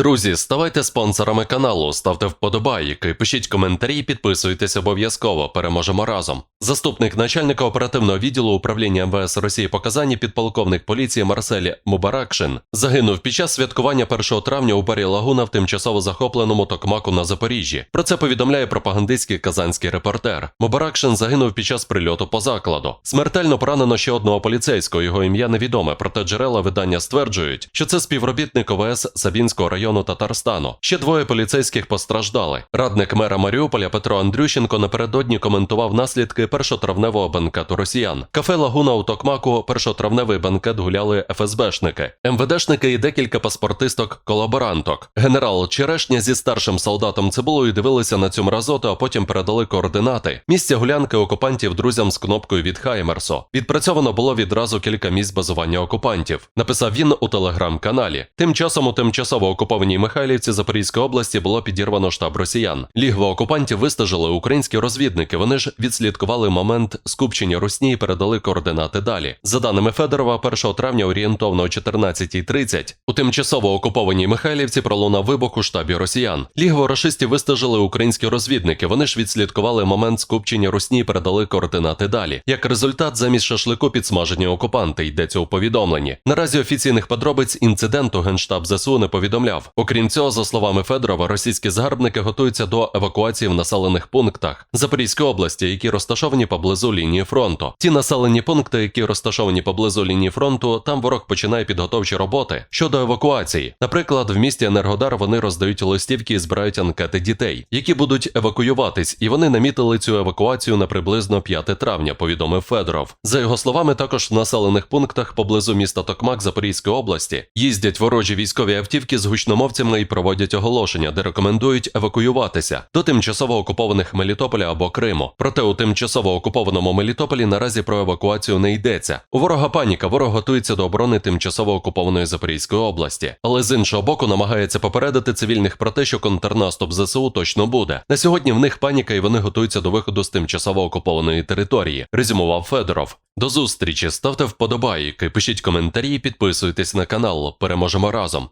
Друзі, ставайте спонсорами каналу, ставте вподобайки, пишіть коментарі, підписуйтесь обов'язково. Переможемо разом. Заступник начальника оперативного відділу управління МВС Росії по Казані, підполковник поліції Марсель Мубаракшин загинув під час святкування 1 травня у барі Лагуна в тимчасово захопленому Токмаку на Запоріжжі. Про це повідомляє пропагандистський казанський репортер. Мубаракшин загинув під час прильоту по закладу. Смертельно поранено ще одного поліцейського. Його ім'я невідоме, проте джерела видання стверджують, що це співробітник ОВС Сабінського району Татарстану. Ще двоє поліцейських постраждали. Радник мера Маріуполя Петро Андрющенко напередодні коментував наслідки першотравневого банкету росіян. Кафе Лагуна у Токмаку першотравневий банкет гуляли ФСБшники, МВДшники і декілька паспортисток-колаборанток. Генерал Черешня зі старшим солдатом Цибулою дивилися на цю мразоту, а потім передали координати. Місця гулянки окупантів друзям з кнопкою від Хаймерсо. Відпрацьовано було відразу кілька місць базування окупантів. Написав він у телеграм-каналі. Тим часом у тимчасово окупованій Михайлівці Запорізької області було підірвано штаб росіян. Лігво окупантів вистежили українські розвідники. Вони ж відслідкували момент скупчення русні і передали координати далі. За даними Федорова, 1 травня орієнтовно о 14.30 у тимчасово окупованій Михайлівці пролунав вибух у штабі росіян. Лігво рашистів вистежили українські розвідники. Вони ж відслідкували момент скупчення русні і передали координати далі. Як результат, замість шашлику підсмажені окупанти йдеться у повідомленні. Наразі офіційних подробиць інциденту генштаб ЗСУ не повідомляв. Окрім цього, за словами Федорова, російські загарбники готуються до евакуації в населених пунктах Запорізької області, які розташовані поблизу лінії фронту. Ті населені пункти, які розташовані поблизу лінії фронту, там ворог починає підготовчі роботи щодо евакуації. Наприклад, в місті Енергодар вони роздають листівки і збирають анкети дітей, які будуть евакуюватись, і вони намітили цю евакуацію на приблизно 5 травня. Повідомив Федоров. За його словами, також в населених пунктах поблизу міста Токмак Запорізької області їздять ворожі військові автівки з гучномовцями і проводять оголошення, де рекомендують евакуюватися до тимчасово окупованих Мелітополя або Криму. Проте у тимчасово окупованому Мелітополі наразі про евакуацію не йдеться. У ворога паніка, ворог готується до оборони тимчасово окупованої Запорізької області, але з іншого боку намагається попередити цивільних про те, що контрнаступ ЗСУ точно буде. На сьогодні в них паніка, і вони готуються до виходу з тимчасово окупованої території. Резюмував Федоров. До зустрічі, ставте вподобайки, пишіть коментарі, підписуйтесь на канал. Переможемо разом.